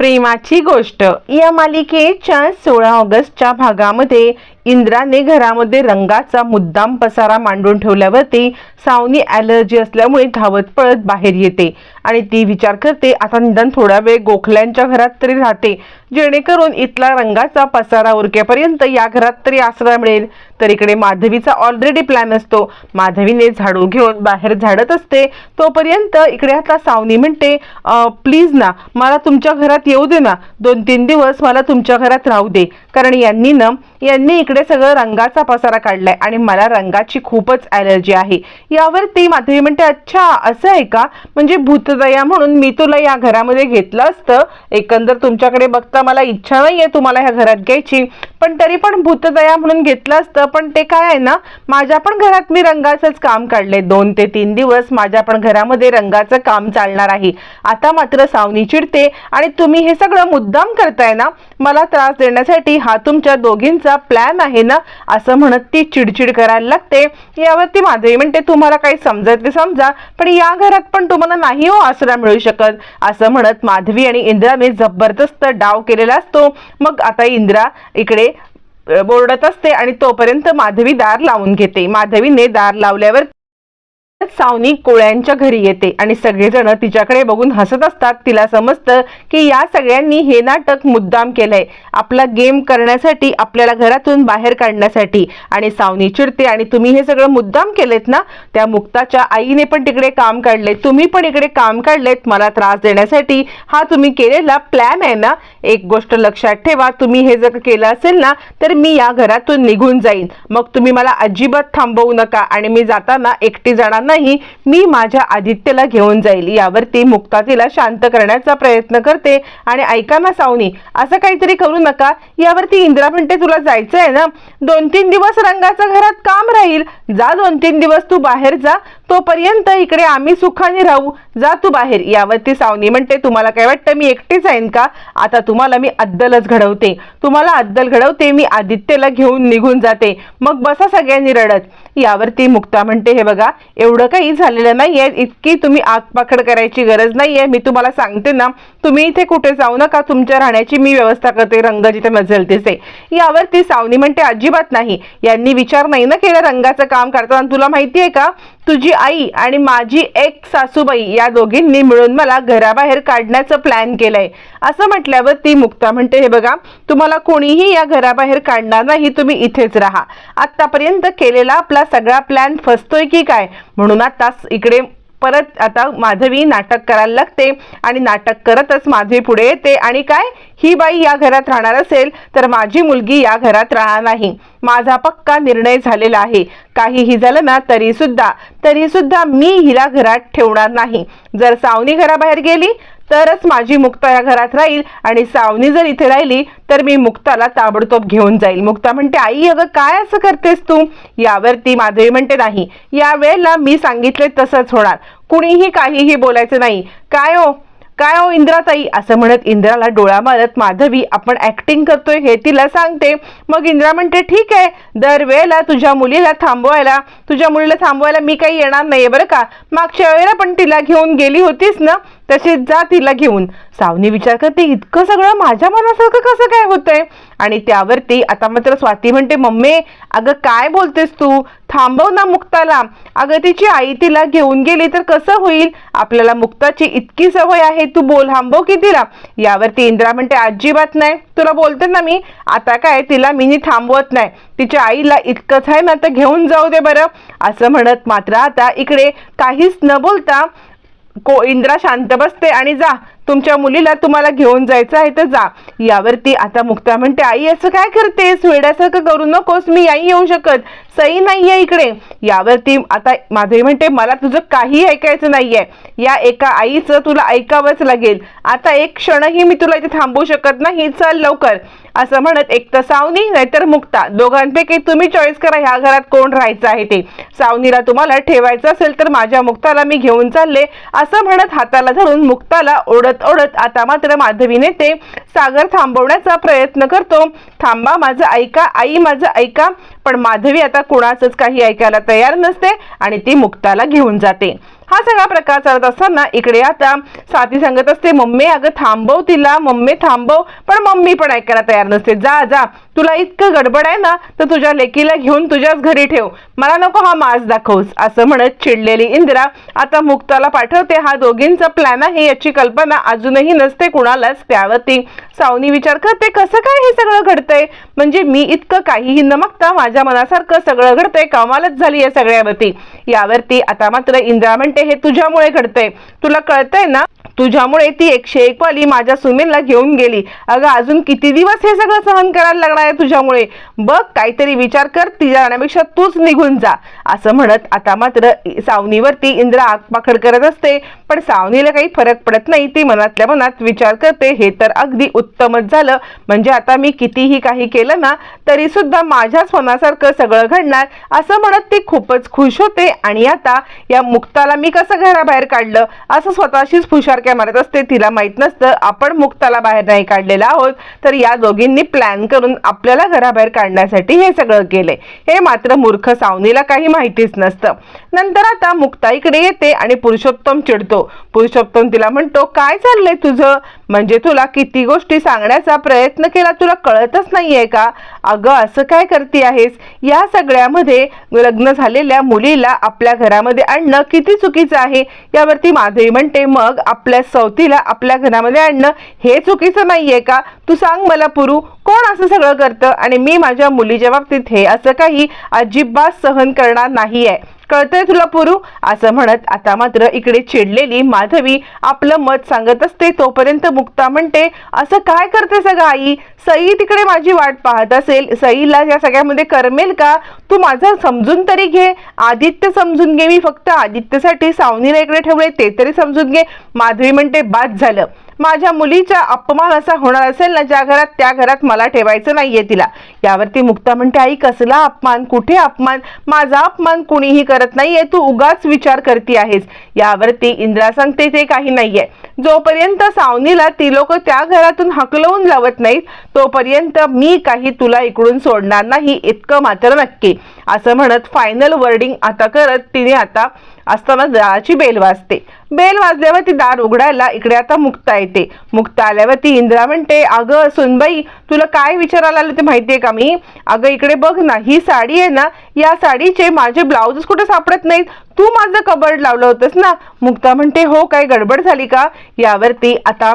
प्रेमाची गोष्ट. या मालिकेच्या सोळा ऑगस्टच्या भागामध्ये इंद्राने घरामध्ये रंगाचा मुद्दाम पसारा मांडून ठेवल्यावरती सावनी ॲलर्जी असल्यामुळे धावत पळत बाहेर येते आणि ती विचार करते आता निदान थोडा वेळ गोखल्यांच्या घरात तरी राहते. जेणेकरून इथला रंगाचा पसारा उरकेपर्यंत या घरात तरी आसरा मिळेल. तर इकडे माधवीचा ऑलरेडी प्लॅन असतो. माधवीने झाडू घेऊन बाहेर झाडत असते. तोपर्यंत इकडे आता सावनी म्हणते प्लीज ना मला तुमच्या घरात येऊ दे ना. दोन तीन दिवस मला तुमच्या घरात राहू दे. कारण यांनी ना यांनी इकडे सगळं रंगाचा पसारा काढलाय आणि मला रंगाची खूपच ॲलर्जी आहे. यावर ती माधवी म्हणते अच्छा असं आहे का? म्हणजे भूतदया म्हणून मी तुला या घरामध्ये घेतलं असतं. एकंदर तुमच्याकडे बघता मला इच्छा नाही आहे तुम्हाला ह्या घरात घ्यायची. पण तरी पण भूतदया म्हणून घेतलं असतं. पण ते काय आहे ना माझ्या पण घरात मी रंगाचंच काम काढले दोन ते तीन दिवस माझ्या पण घरामध्ये रंगाचं काम चालणार आहे. आता मात्र सावनी चिडते आणि तुम्ही हे सगळं मुद्दाम करताय ना मला त्रास देण्यासाठी हा तुमच्या दोघींचा प्लॅन आहे ना असं म्हणत ती चिडचिड करायला लागते. यावरती माधवी म्हणते तुम्हाला काही समजत ते समजा पण या घरात पण तुम्हाला नाही हो आसरा मिळू शकत. असं म्हणत माधवी आणि इंद्राने जबरदस्त डाव केलेला असतो. मग आता इंद्रा इकडे बोर्डत असते आणि तोपर्यंत माधवी दार लावून घेते. माधवीने दार लावल्यावर सावनी कोळ्यांच्या घरी येते आणि सगळेजण तिच्याकडे बघून हसत असतात. तिला समजतं की या सगळ्यांनी हे नाटक मुद्दाम केलंय. आपला गेम करण्यासाठी आपल्याला घरातून बाहेर काढण्यासाठी. आणि सावनी चिडते आणि तुम्ही हे सगळं मुद्दाम केलेत ना? त्या मुक्ताच्या आईने पण तिकडे काम काढले. तुम्ही पण इकडे काम काढलेत. मला त्रास देण्यासाठी हा तुम्ही केलेला प्लॅन आहे ना? एक गोष्ट लक्षात ठेवा. तुम्ही हे जर केलं असेल ना तर मी या घरातून निघून जाईन. मग तुम्ही मला अजिबात थांबवू नका. आणि मी जाताना एकटी जाणार नाही मी माझ्या आदित्यला घेऊन जाईल. यावरती मुक्ता तिला शांत करण्याचा प्रयत्न करते. आणि ऐका ना सावनी असं काहीतरी करू नका. यावरती इंदिरा म्हणते तुला जायचं आहे ना? दोन तीन दिवस रंगाचं घरात काम राहील. जा दोन तीन दिवस तू बाहेर जा. तोपर्यंत इकडे आम्ही सुखाने राहू. जा तू बाहेर. यावरती सावनी म्हणते तुम्हाला काय वाटतं मी एकटीच आहे का? आता तुम्हाला मी अद्दलच घडवते. तुम्हाला अद्दल घडवते मी आदित्यला घेऊन निघून जाते. मग बसा सगळ्यांनी रडत. यावरती मुक्ता म्हणते हे बघा एवढं काही झालेलं नाहीये. इतकी तुम्ही आगपाखड करायची गरज नाहीये. मी तुम्हाला सांगते ना तुम्ही इथे कुठे जाऊ नका. तुमच्या राहण्याची मी व्यवस्था करते. रंग जिथे मजल तिथे यावरती सावनी म्हणते अजिबात नाही. यांनी विचार नाही ना केला रंगाचं काम करताना. तुला माहिती आहे का? तुझी आई आणि माझी एक सासूबाई या दोघींनी मिळून मला घराबाहेर काढण्याचं प्लॅन केलंय. असं म्हटल्यावर ती मुक्ता म्हणते हे बघा तुम्हाला कोणीही या घराबाहेर काढणार नाही तुम्ही इथेच राहा. आतापर्यंत केलेला आपला सगळा प्लॅन फसतोय की काय? म्हणून आता इकडे परत आता माधवी नाटक करायला लागते आणि नाटक करतच माधवी पुढे येते. आणि काय? ही बाई या घरात राहणार असेल तर माझी मुलगी या घरात राहणार नाही. माझा पक्का निर्णय झालेला आहे. काहीही झालं ना तरी सुद्धा तरी सुद्धा मी हिला घरात ठेवणार नाही. जर सावनी घराबाहेर गेली तरच माझी मुक्ता या घरात राहील आणि सावनी जर इथे राहिली तर मी मुक्ताला ताबडतोब घेऊन जाईल. मुक्ता म्हणते आई अगं काय असं करतेस तू? यावरती माधवी म्हणते नाही या वेळेला मी सांगितले तसंच होणार. कुणीही काहीही बोलायचं नाही. काय हो? काय हो इंद्राताई? असं म्हणत इंद्राला डोळा मारत माधवी आपण ऍक्टिंग करतोय हे तिला सांगते. मग इंद्रा म्हणते ठीक आहे दरवेळेला तुझ्या मुलीला थांबवायला तुझ्या मुलीला थांबवायला मी काही येणार नाहीये बरं का? मागच्या वेळेला पण तिला घेऊन गेली होतीस ना? तसेच जा तिला घेऊन सावनी विचार करते इतकं सगळं माझ्या मनासारखं कसं काय होतंय? आणि त्यावरती आता मात्र स्वाती म्हणते मम्मी अगं काय बोलतेस तू? थांबव ना मुक्ताला. अगं तिची आई तिला घेऊन गेली तर कसं होईल? आपल्याला मुक्ताची इतकी सवय आहे तू बोल थांबव की तिला. यावरती इंद्रा म्हणते अजिबात नाही. तुला बोलते ना मी? आता काय तिला मी थांबवत नाही. तिच्या आईला इतकंच आहे ना तर घेऊन जाऊ दे बरं. असं म्हणत मात्र आता इकडे काहीच न बोलता को इंद्रा शांत बसते आणि जा. तुमच्या मुलीला तुम्हाला घेऊन जायचं आहे तर जा. यावरती आता मुक्ता म्हणते आई असं काय करतेस? वेड्यासारखं करू नकोस. मी आई येऊ शकत. सई नाहीये इकडे. यावरती आता माधवी म्हणते मला तुझं काही ऐकायचं नाहीये. या एका आईचं तुला ऐकावंच लागेल. आता एक क्षणही मी तुला इथे थांबू शकत नाही. चल लवकर. असं म्हणत एक तर सावनी नाहीतर मुक्ता. दोघांपैकी तुम्ही चॉईस करा ह्या घरात कोण राहायचं आहे ते. सावनीला तुम्हाला ठेवायचं असेल तर माझ्या मुक्ताला मी घेऊन चालले. असं म्हणत हाताला धरून मुक्ताला ओढत ओढत आता मात्र माधवीने ते सागर थांबवण्याचा प्रयत्न करतो. थांबा माझं ऐका आई माझं ऐका. पण माधवी आता कुणाचंच काही ऐकायला तयार नसते आणि ती मुक्ताला घेऊन जाते. हा सगळा प्रकार चालत असताना इकडे आता स्वाती सांगत असते मम्मी अगं थांबव तिला. मम्मी थांबव. पण मम्मी पण ऐकायला तयार नसते. जा जा. तुला इतकं गडबड आहे ना तर तुझ्या लेकीला घेऊन तुझ्याच घरी ठेव. मला नको हा मास दाखवस असं म्हणत चिडलेली इंदिरा आता मुक्ताला पाठवते. हा दोघींचा प्लॅन आहे याची कल्पना अजूनही नसते कुणालाच त्यावरती. सावनी विचार करते कसं काय हे सगळं घडतंय? म्हणजे मी इतकं काहीही न मागता माझ्या मनासारखं सगळं घडतंय कमालच झाली या सगळ्यावरती. यावरती आता मात्र इंदिरा म्हणते हे तुझ्यामुळे घडतंय. तुला कळतंय ना? तुझ्यामुळे ती एकशे एक वाली माझ्या सुमेनला घेऊन गेली. अगं अजून किती दिवस हे सगळं सहन करायला लागणार आहे तुझ्यामुळे? बघ काहीतरी विचार कर तिच्या जाण्यापेक्षा तूच निघून जा. असं म्हणत आता मात्र सावनीवरती इंद्रा आगपाखड करत असते. पण सावनीला काही फरक पडत नाही ती मनातल्या मनात विचार करते. हे तर अगदी उत्तमच झालं. म्हणजे आता मी कितीही काही केलं ना तरी सुद्धा माझ्याच मनासारखं सगळं घडणार असं म्हणत ती खूपच खुश होते. आणि आता या मुक्ताला मी कसं घराबाहेर काढलं? असं स्वतःशीच फुशारक्या मारत असते तिला माहीत नसतं. आपण मुक्ताला बाहेर नाही काढलेला आहोत. तर या दोघींनी प्लॅन करून आपल्याला घराबाहेर काढण्यासाठी हे सगळं केलंय. हे मात्र मूर्ख सावनीला काही माहितीच नसतं. नंतर आता मुक्ता इकडे येते आणि पुरुषोत्तम चिडतो. पुरुषोत्तम तिला म्हणतो काय चाललंय तुझं? म्हणजे तुला किती गोष्टी सांगण्याचा प्रयत्न केला तुला कळतच नाहीये का? अगं असं काय करते आहेस? या सगळ्यामध्ये लग्न झालेल्या मुलीला आपल्या घरामध्ये आणणं किती चुकीचं आहे? यावरती माधवी म्हणते मग आपल्या आपल्या सवतीला आपल्या घरामध्ये आणणं हे चुकीचं नाहीये का? तू सांग मला पुरू. कोण असं सगळं करतं? आणि मी माझ्या मुलीच्या बाबतीत हे असं काही अजिबात सहन करणार नाहीये. कळतंय तुला पुरू? असं म्हणत आता मात्र इकडे चिडलेली माधवी आपलं मत सांगत असते तोपर्यंत मुक्ता म्हणते असं काय करते सगळं आई? सई तिकडे माझी वाट पाहत असेल. सईला या सगळ्यामध्ये करमेल का? तू माझं समजून तरी घे. आदित्य समजून घे मी फक्त. आदित्यसाठी सावनीला इकडे ठेवले ते तरी समजून घे. माधवी म्हणते बाद झालं. माझ्या मुलीचा अपमान असा होणार असेल ना ज्या घरात त्या घरात मला ठेवायचं नाहीये तिला. यावरती मुक्ता म्हणते आई कसला अपमान? कुठे अपमान? माझा अपमान कुणीही करत नाहीये. तू उगाच विचार करती आहेस. यावरती इंद्रा सांगते ते काही नाहीये. जोपर्यंत सावनीला ती लोक त्या घरातून हकलवून लावत नाहीत तोपर्यंत मी काही तुला इकडून सोडणार नाही इतकं मात्र नक्की. असं म्हणत फायनल वर्डिंग आता करत तिने आता असताना दाराची बेल वाजते. बेल वाजल्यावर ती दार उघडायला इकडे आता मुक्ता येते. मुक्ता आल्यावर ती इंद्रा म्हणते अगं सुनबाई तुला काय विचारायला आलं ते माहितीये का मी? अगं इकडे बघ ना ही साडी आहे ना या साडीचे माझे ब्लाउजच कुठे सापडत नाहीत? तू माझं कबर्ड लावलं होतंस ना? मुक्ता म्हणते हो काय गडबड झाली का? यावरती आता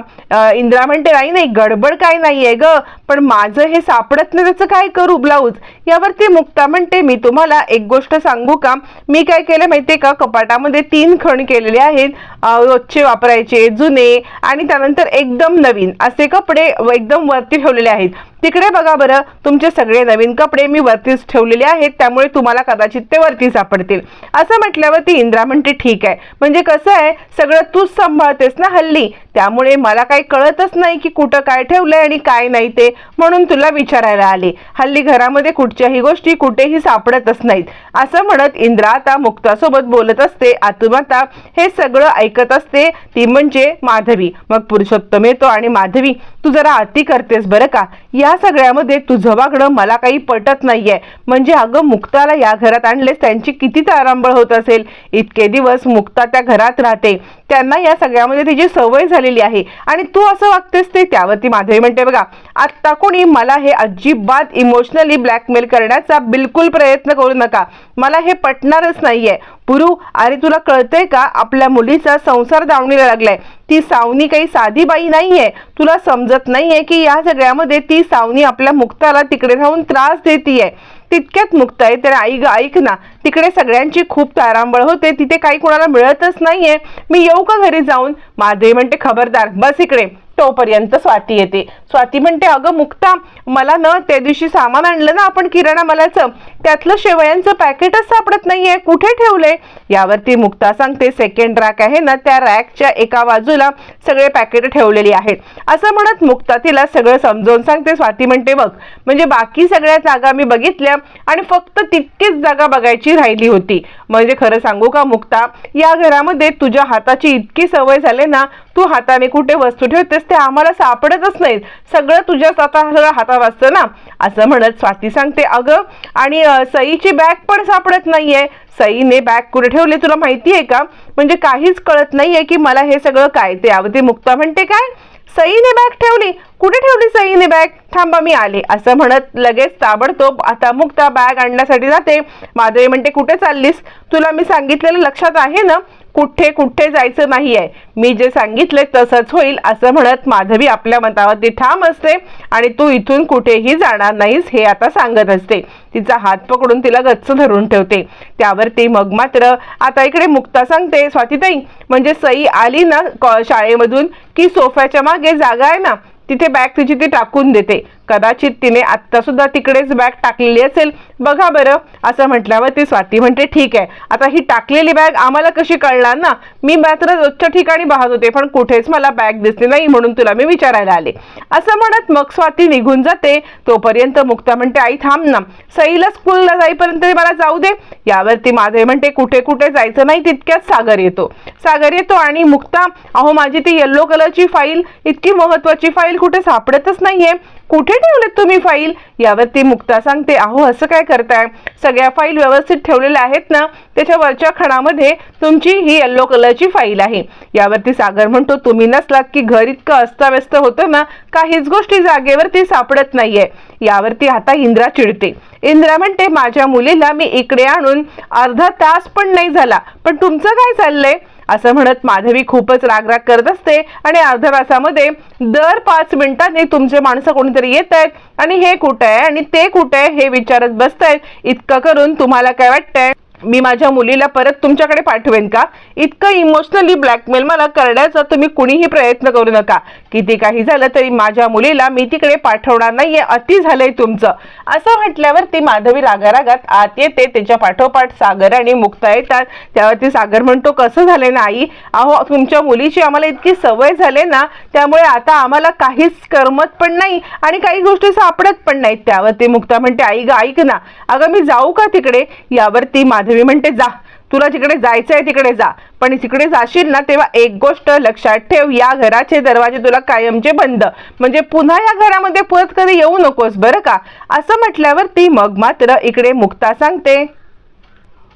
इंद्रा म्हणते नाही नाही गडबड काय नाहीये ग पण माझं हे सापडत नाही त्याचं काय करू ब्लाऊज? यावरती मुक्ता म्हणते मी तुम्हाला एक गोष्ट सांगू का? मी काय केलं माहितीये का? कपाटामध्ये तीन खण केलेले आहेत रोजचे वापरायचे जुने आणि त्यानंतर एकदम नवीन असे कपडे एकदम वरती ठेवलेले आहेत. तिकडे बघा बरं तुमचे सगळे नवीन कपडे मी वरतीच ठेवलेले आहेत त्यामुळे तुम्हाला कदाचित ते वरती सापडतील. असं म्हटल्यावर ती इंद्रा म्हणते ठीक आहे. म्हणजे कसं आहे सगळं तूच सांभाळतेस ना हल्ली? त्यामुळे मला काही कळतच नाही की कुठं काय ठेवलंय आणि काय नाही ते म्हणून तुला विचारायला आले. हल्ली घरामध्ये कुठच्याही गोष्टी कुठेही सापडतच नाहीत. असं म्हणत इंद्रा आता मुक्तासोबत बोलत असते. आतुमाता हे सगळं ऐकत असते. ती म्हणजे माधवी. मग पुरुषोत्तम येतो आणि माधवी तू जरा अति करतेस बरं का? या सगळ्यामध्ये तुझं वागणं मला काही पटत नाहीये. म्हणजे अगं मुक्ताला या घरात आणलेस त्यांची किती तारांबळ होत असेल? इतके दिवस मुक्ता त्या घरात राहते. त्यांना या सगळ्यामध्ये तिची सवय झालेली आहे आणि तू असं वागतेस ते त्यावरती माधवी म्हणते बघा आत्ता कोणी मला हे अजिबात इमोशनली ब्लॅकमेल करण्याचा बिलकुल प्रयत्न करू नका. मला हे पटणारच नाहीये. पुरू अरे तुला कळतंय का? आपल्या मुलीचा संसार दावणीला लागलाय. ती सावनी काही साधी बाई नाहीये. तुला समजत नाहीये की या सगळ्यामध्ये ती सावनी आपल्या मुक्ताला तिकडे राहून त्रास देतीये. तितक्यात मुक्त आहे. तर आई ग ऐक ना तिकडे सगळ्यांची खूप तारांबळ होते. तिथे काही कोणाला मिळतच नाहीये. मी येऊ का घरी जाऊन? माधवी म्हणते खबरदार बस इकडे. तोपर्यंत स्वाती येते. स्वाती म्हणते अगं मुक्ता मला ना त्या दिवशी सामान आणलं ना आपण किराणा मालाचं त्यातलं शेवयांचं पॅकेटच सापडत नाहीये. कुठे ठेवलंय? यावरती मुक्ता सांगते सेकंड रॅक आहे ना त्या रॅकच्या एका बाजूला सगळे पॅकेट ठेवलेली आहेत. असं म्हणत मुक्ता तिला सगळं समजावून सांगते. स्वाती म्हणते बघ म्हणजे बाकी सगळ्या जागा मी बघितल्या आणि फक्त तितकीच जागा बघायची राहिली होती. म्हणजे खरं सांगू का मुक्ता या घरामध्ये तुझ्या हाताची इतकी सवय झाली ना तू हाताने कुठे वस्तू ठेवतेस ते आम्हाला सापडतच नाहीत. सगळं तुझ्याच आता हातात असतं ना. असं म्हणत स्वाती सांगते अगं आणि सईची बॅग पण सापडत नाहीये. सईने बॅग कुठे ठेवली तुला माहिती आहे का? म्हणजे काहीच कळत नाहीये की मला हे सगळं काय ते. यावरती मुक्ता म्हणते काय? सईने बॅग ठेवली? कुठे ठेवली सईने बॅग? थांबा मी आले. असं म्हणत लगेच ताबडतोब आता मुक्ता बॅग आणण्यासाठी जाते. माधवी म्हणते कुठे चाललीस? तुला मी सांगितलेलं लक्षात आहे ना? कुठे कुठे जायचं नाहीये. मी जे सांगितले तसंच होईल असं म्हणत माधवी आपल्या मतावरती ठाम असते आणि तू इथून कुठेही जाणार नाहीस हे आता सांगत असते. तिचा हात पकडून तिला गच्च धरून ठेवते. त्यावरती मग मात्र आता इकडे मुक्ता सांगते स्वातीताई म्हणजे सई आली ना कॉ- शाळेमधून? की सोफ्याच्या मागे जागा आहे ना? तिथे बॅग तिची ती टाकून देते. कदाचित तिने आत्ता सुद्धा तिकडेच बॅग टाकलेली असेल. बघा बरं असं म्हटल्यावर ती स्वाती म्हणते ठीक आहे आता ही टाकलेली बॅग आम्हाला कशी कळणार ना? मी मात्र रोजच्या ठिकाणी पाहत होते पण कुठेच मला बॅग दिसली नाही म्हणून तुला मी विचारायला आले. असं म्हणत मग स्वाती निघून जाते. तोपर्यंत मुक्ता म्हणते आई थांब ना. सईला स्कूलला जाईपर्यंत मला जाऊ दे. यावरती माधवी म्हणते कुठे कुठे जायचं नाही तितक्यात सागर येतो. सागर येतो आणि मुक्ता अहो माझी ती येल्लो कलरची फाईल इतकी महत्वाची फाईल कुठे सापडतच नाहीये. कुठे ठेवलेत तुम्ही फाईल? यावरती मुक्ता सांगते अहो असं काय करताय? सगळ्या फाईल व्यवस्थित ठेवलेल्या आहेत ना? त्याच्या वरच्या खणामध्ये तुमची ही येल्लो कलरची फाईल आहे. यावरती सागर म्हणतो तुम्ही नसलात की घर इतकं अस्ताव्यस्त होतं ना? काहीच गोष्टी जागेवरती सापडत नाहीये. यावरती आता इंद्रा चिडते. इंद्रा म्हणते माझ्या मुलीला मी इकडे आणून अर्धा तास पण नाही झाला. पण तुमचं काय चाललंय? असं म्हणत माधवी खूपच रागराग करत असते आणि अर्ध्या तासामध्ये दर पाच मिनिटांनी तुमचे माणसं कोणीतरी येत आहेत आणि हे कुठं आहे आणि ते कुठं आहे हे विचारत बसतायत. इतकं करून तुम्हाला काय वाटतंय? मी माझ्या मुलीला परत तुमच्याकडे पाठवेन का? इतकं इमोशनली ब्लॅकमेल मला करण्याचा तुम्ही कुणीही प्रयत्न करू नका. किती काही झालं तरी माझ्या मुलीला मी तिकडे पाठवणार नाहीये अति झालंय तुमचं. असं म्हटल्यावर ती माधवी रागारागात आत येते त्याच्या पाठोपाठ सागर आणि मुक्ता येतात. त्यावरती सागर म्हणतो कसं झालंय ना आई? अहो तुमच्या मुलीची आम्हाला इतकी सवय झाले ना त्यामुळे आता आम्हाला काहीच करमत पण नाही आणि काही गोष्टी सापडत पण नाहीत. त्यावरती मुक्ता म्हणते आई ग ऐक ना. अगं मी जाऊ का तिकडे? यावरती माधवी मी म्हणते जा. तुला जिकडे जायचं आहे तिकडे जा. पण तिकडे जाशील ना तेव्हा एक गोष्ट लक्षात ठेव या घराचे दरवाजे तुला कायमचे बंद. म्हणजे पुन्हा या घरामध्ये परत कधी येऊ नकोस बरं का? असं म्हटल्यावर ती मग मात्र इकडे मुक्ता सांगते.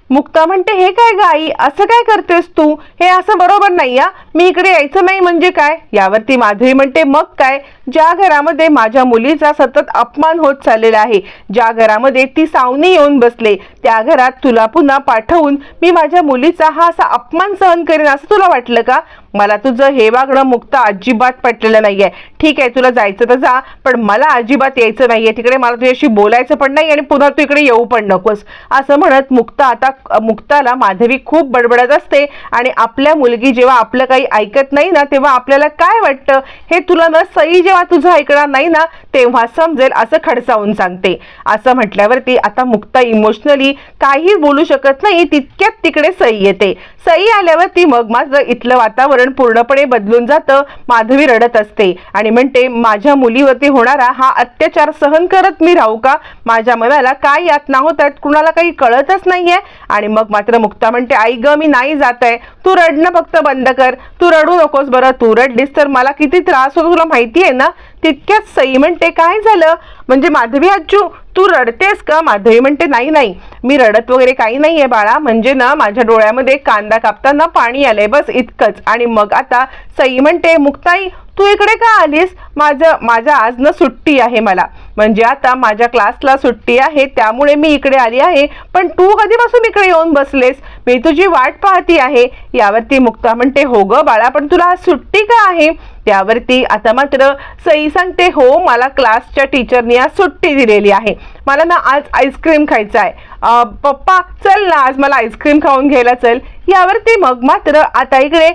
मुक्ता म्हणते हे काय गाई असं काय करतेस तू? हे असं बरोबर नाही या मी इकडे यायचं नाही म्हणजे काय? यावरती माधवी म्हणते मग काय? ज्या घरामध्ये माझ्या मुलीचा सतत अपमान होत चाललेला आहे ज्या घरामध्ये ती सावनी येऊन बसले त्या घरात तुला पुन्हा पाठवून मी माझ्या मुलीचा हा असा अपमान सहन करेन असं तुला वाटलं का? मला तुझं हे वागणं मुक्ता अजिबात पटलेलं नाहीये. ठीक आहे तुला जायचं तर जा पण मला अजिबात यायचं नाहीये. तिकडे मला तुझ्याशी बोलायचं पण नाही आणि पुन्हा तू इकडे येऊ पण नकोस. असं म्हणत मुक्ता आता मुक्ताला माधवी खूप बडबडत असते आणि आपल्या मुलगी जेव्हा आपलं काही ऐकत नाही ना तेव्हा आपल्याला काय वाटतं? हे तुला न सई जेव्हा तुझं ऐकणार नाही ना तेव्हा समजेल असं खडसावून सांगते. असं म्हटल्यावरती आता मुक्ता इमोशनली काही बोलू शकत नाही तितक्यात तिकडे सई येते. सई आल्यावरती मग मात्र इथलं वातावरण पूर्णपणे बदलून जातं माधवी रडत असते आणि म्हणते माझ्या मुलीवरती होणारा हा अत्याचार सहन करत मी राहू का? माझ्या मनाला काय यातना होत आहेत कुणाला काही कळतच नाहीये. आणि मग मात्र मुक्ता म्हणते आई ग मी नाही जात आहे तू रडणं फक्त बंद कर. तू रडू नकोस बरं. तू रडलीस तर मला किती त्रास होतो तुला माहिती आहे ना? तितक्यात सई म्हणते काय झालं? म्हणजे माधवी आजू तू रडतेस का? माधवी म्हणते नाही नाही. मी रडत वगैरे काही नाही आहे बाळा. म्हणजे ना माझ्या डोळ्यामध्ये कांदा कापताना पाणी आलंय. बस इतकंच. आणि मग आता सई म्हणते मुक्ताई तू इकडे का आलीस? माझं माझं आज ना सुट्टी आहे मला. म्हणजे आता माझ्या क्लासला सुट्टी आहे त्यामुळे मी इकडे आली आहे. पण तू कधीपासून इकडे येऊन बसलेस? मी तुझी वाट पाहती आहे. यावरती मुक्ता म्हणते हो ग बाळा पण तुला आज सुट्टी का आहे? त्यावरती आता मात्र सई सांगते हो मला क्लासच्या टीचरनी आज सुट्टी दिलेली आहे. मला ना आज आईस्क्रीम खायचं आहे. पप्पा चल ना आज मला आईस्क्रीम खाऊन घ्यायला चल. यावरती मग मात्र आता इकडे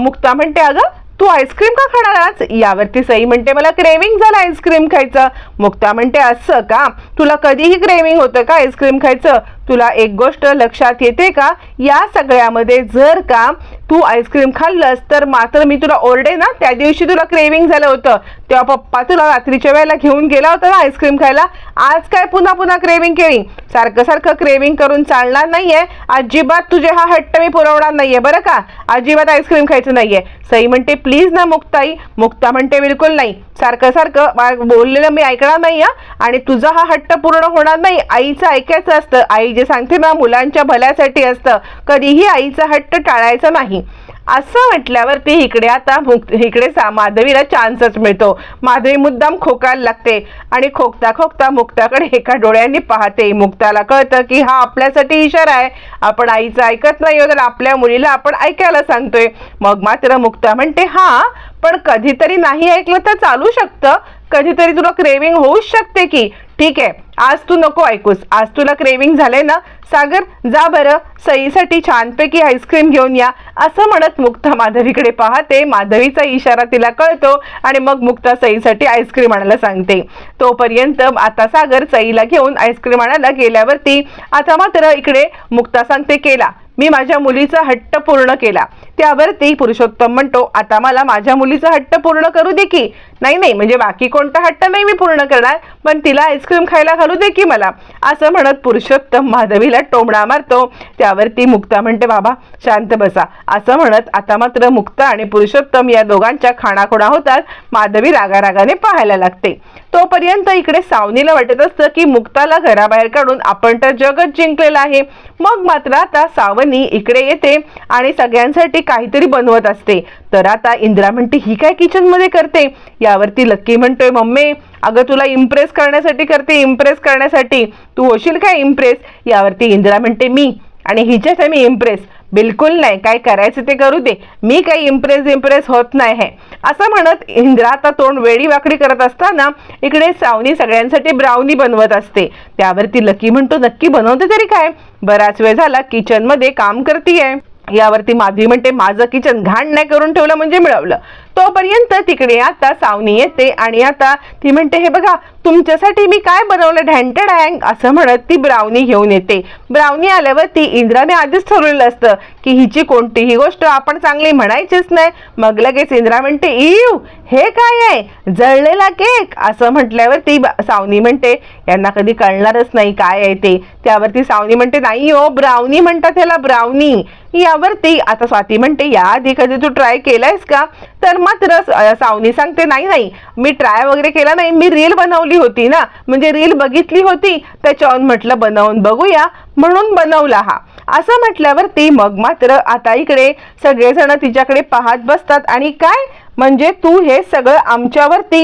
मुक्ता म्हणते अगं तू आईस्क्रीम का खाणारच यावरती सई म्हणते मला क्रेविंग झालं आईस्क्रीम खायचं. मुक्ता म्हणते असं का? तुला कधीही क्रेविंग होतं का आईस्क्रीम खायचं? तुला एक गोष्ट लक्षात येते का? या सगळ्यामध्ये जर का तू आईस्क्रीम खाल्लंस तर मात्र मी तुला ओरडे ना त्या दिवशी तुला क्रेविंग झालं होतं. तेव्हा पप्पा तुला रात्रीच्या वेळेला घेऊन गेला होता ना आईस्क्रीम खायला. आज काय पुन्हा पुन्हा क्रेविंग केली? सारखं सारखं क्रेविंग करून चालणार नाहीये. अजिबात तुझे हा हट्ट मी पुरवणार नाहीये बरं का? अजिबात आईस्क्रीम खायचं नाहीये. सई म्हणते प्लीज ना मुक्ताई. मुक्ता म्हणते बिलकुल नाही. सारखं सारखं बोललेलं मी ऐकणार नाही आणि तुझा हा हट्ट पूर्ण होणार नाही. आईचं ऐकायचं असतं. आई जे सांगते ना मुलांच्या भल्यासाठी असतं. कधीही आईचा हट्ट टाळायचा नाही. असं म्हटल्यावरती इकडे आता मुक्त इकडे सा माधवीला चान्सच मिळतो. माधवी मुद्दाम खोकायला लागते. आणि खोकता खोकता मुक्ताकडे एका डोळ्यांनी पाहते. मुक्ताला कळतं की हा आपल्यासाठी इशारा आहे. आपण आईचं ऐकत नाही तर आपल्या मुलीला आपण ऐकायला सांगतोय. मग मात्र मुक्ता म्हणते हा पण कधीतरी नाही ऐकलं तर चालू शकतं. कधीतरी तुला क्रेविंग होऊच शकते की. ठीक आहे. आज तू नको ऐकूस. आज तुला क्रेविंग झाले ना सागर जा बरं सईसाठी छानपैकी आईस्क्रीम घेऊन या. असं म्हणत मुक्ता माधवीकडे पाहते. माधवीचा इशारा तिला कळतो आणि मग मुक्ता सईसाठी आईस्क्रीम आणायला सांगते. तोपर्यंत आता सागर सईला घेऊन आईस्क्रीम आणायला गेल्यावरती आता मात्र इकडे मुक्ता सांगते केला. मी माझ्या मुलीचा हट्ट पूर्ण केला. त्यावरती पुरुषोत्तम म्हणतो आता मला माझ्या मुलीचा हट्ट पूर्ण करू दे की. नाही नाही म्हणजे बाकी कोणता हट्ट नाही मी पूर्ण करणार पण तिला आईस्क्रीम खायला घालू दे की मला. असं म्हणत पुरुषोत्तम माधवीला टोमणा मारतो. त्यावरती मुक्ता म्हणते बाबा शांत बसा. असं म्हणत आता मात्र मुक्ता आणि पुरुषोत्तम या दोघांच्या खाणाखुणा होतात. माधवी रागारागाने पाहायला लागते. तोपर्यंत इकडे सावनीला वाटत असतं की मुक्ताला घराबाहेर काढून आपण तर जगच जिंकलेलं आहे. मग मात्र आता सावनी इकडे येते आणि सगळ्यांसाठी काहीतरी बनवत असते. तर आता इंदिरा म्हणते ही काय किचनमध्ये करते? यावरती लक्की म्हणतोय मम्मी अगं तुला इम्प्रेस करण्यासाठी करते इम्प्रेस करण्यासाठी. तू होशील काय इम्प्रेस यावरती इंदिरा म्हणते मी आणि हिच्याच मी इम्प्रेस बिलकुल नाही काय करायचं ते करू दे. मी काही इम्प्रेस इम्प्रेस होत नाही आहे. असं म्हणत इंद्रा आता तोंड वेडी वाकडी करत असताना इकडे सावनी सगळ्यांसाठी ब्राउनी बनवत असते. त्यावरती लकी म्हणतो नक्की बनवते तरी काय? बराच वेळ झाला किचनमध्ये काम करतीये. यावरती माधवी म्हणते माझं किचन घाण नाही करून ठेवलं म्हणजे मिळवलं. तोपर्यंत तिकडे आता सावनी येते आणि आता ती म्हणते हे बघा तुमच्यासाठी मी काय बनवलं? ढँटेड अँग असं म्हणत ती ब्राउनी घेऊन येते. ब्राउनी आल्यावरती इंद्राने आधीच ठरवलेलं असतं की हिची कोणतीही गोष्ट आपण चांगली म्हणायचीच नाही. मग लगेच इंद्रा म्हणते इव हे काय आहे? जळलेला केक? असं म्हटल्यावर ती सावनी म्हणते यांना कधी कळणारच नाही काय आहे ते. त्यावरती सावनी म्हणते नाही हो ब्राउनी म्हणतात ह्याला ब्राउनी. यावरती आता स्वाती म्हणते याआधी कधी तू ट्राय केलायस का? तर मात्र स- सावनी सांगते नाही नाही मी ट्राय वगैरे केला नाही मी रील बनवली होती ना म्हणजे रील बघितली होती त्याच्यावर म्हटलं बनवून बघूया म्हणून बनवला हा. असं म्हटल्यावरती मग मात्र आता इकडे सगळेजण तिच्याकडे पाहत बसतात. आणि काय? म्हणजे तू हे सगळं आमच्यावरती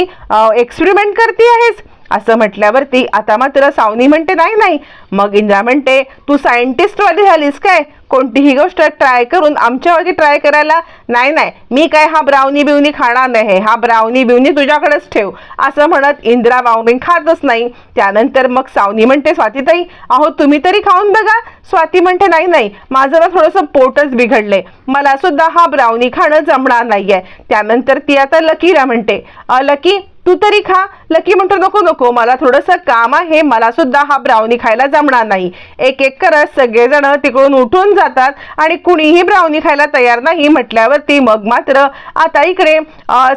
एक्सपेरिमेंट करते आहेस? असं म्हटल्यावरती आता मात्र सावनी म्हणते नाही नाही. मग इंद्रा म्हणते तू सायंटिस्टवाली झालीस काय? कोणतीही गोष्ट ट्राय करून आमच्यावरती ट्राय करायला नाही नाही. मी काय हा ब्राउनी बिवनी खाणार नाही. हा ब्राउनी बिवनी तुझ्याकडेच ठेव. असं म्हणत इंदिरा ब्राउनी खातच नाही. त्यानंतर मग सावनी म्हणते स्वातीताई अहो तुम्ही तरी खाऊन बघा. स्वाती म्हणते नाही नाही. माझं ना थोडंसं पोटच बिघडलंय. मला सुद्धा हा ब्राउनी खाणं जमणार नाहीये. त्यानंतर ती आता लकीला म्हणते "अ, लकी तू तरी खा. लकी म्हणतो नको नको मला थोडंसं काम आहे. मला सुद्धा हा ब्राउनी खायला जमणार नाही. एक एक करत सगळेजण तिकडून उठून जातात आणि कुणीही ब्राउनी खायला तयार नाही म्हटल्यावरती मग मात्र आता इकडे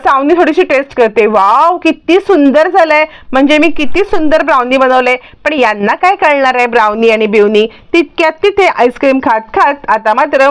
सावनी थोडीशी टेस्ट करते. वाव किती सुंदर झालंय. म्हणजे मी किती सुंदर ब्राउनी बनवलंय पण यांना काय कळणार आहे ब्राउनी आणि बिवनी? तितक्यात तिथे आईस्क्रीम खात खात आता मात्र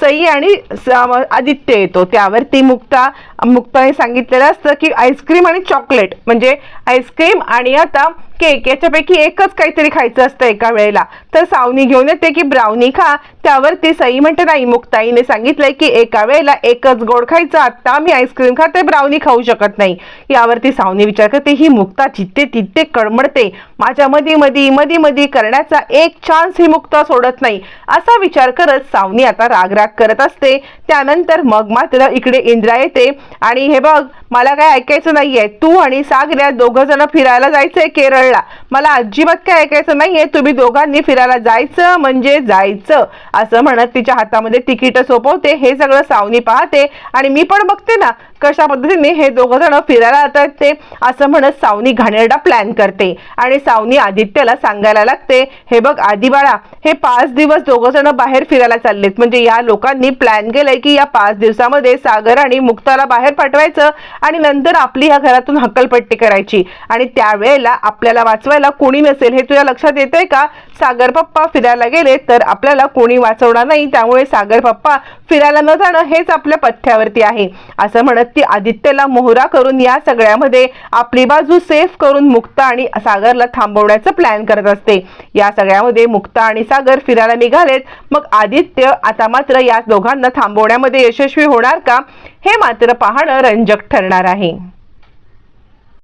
सई आणि स- आदित्य येतो. त्यावरती मुक्ता मुक्ताने सांगितलेलं असतं की आईस्क्रीम आणि चॉकलेट म्हणजे आईस्क्रीम आणि आता केक याच्यापैकी एकच काहीतरी खायचं असतं एका वेळेला. तर सावनी घेऊन येते की ब्राउनी खा. त्यावरती सई म्हणते नाही मुक्ताईने सांगितलंय की एका वेळेला एकच गोड खायचं. आत्ता मी आईस्क्रीम खाते ब्राउनी खाऊ शकत नाही. यावरती सावनी विचार करते ही मुक्ता जिथे तिथे कळमडते. माझ्या मधी मधी मधी मधी करण्याचा एक चान्स ही मुक्ता सोडत नाही. असा विचार करत सावनी आता राग राग करत असते. त्यानंतर मग मात्र इकडे इंद्रा येते आणि हे बघ मला काय ऐकायचं नाहीये. तू आणि सागऱ्या दोघ जण फिरायला जायचंय कळला. मला अजिबात काय ऐकायचं नाहीये. तुम्ही दोघांनी फिरायला जायचं म्हणजे जायचं. असं म्हणत तिच्या हातामध्ये तिकीट सोपवते. हे सगळं सावनी पाहते. आणि मी पण बघते ना. कशा पद्धतीने हे दोघं जण फिरायला जातात ते असं म्हणत सावनी घाणेरडा प्लॅन करते. आणि सावनी आदित्यला सांगायला लागते हे बघ आदिबाळा हे पाच दिवस दोघं जण बाहेर फिरायला चाललेत. म्हणजे या लोकांनी प्लॅन केलंय की या पाच दिवसामध्ये सागर आणि मुक्ताला बाहेर पाठवायचं आणि नंतर आपली ह्या घरातून हक्कलपट्टी करायची. आणि त्यावेळेला आपल्याला वाचवायला कोणी नसेल. हे तुझ्या लक्षात येतंय का? सागर पप्पा फिरायला गेले तर आपल्याला कोणी वाचवणार नाही. त्यामुळे सागर पप्पा फिरायला न जाणं हेच आपल्या पथ्यावरती आहे. असं म्हणत ती आदित्यला मोहरा करून या सगळ्यामध्ये आपली बाजू सेफ करून मुक्ता आणि सागरला थांबवण्याचं प्लॅन करत असते. या सगळ्यामध्ये मुक्ता आणि सागर फिरायला निघालेत. मग आदित्य आता मात्र या दोघांना थांबवण्यामध्ये यशस्वी होणार का? हे मात्र पाहणं रंजक ठरणार आहे.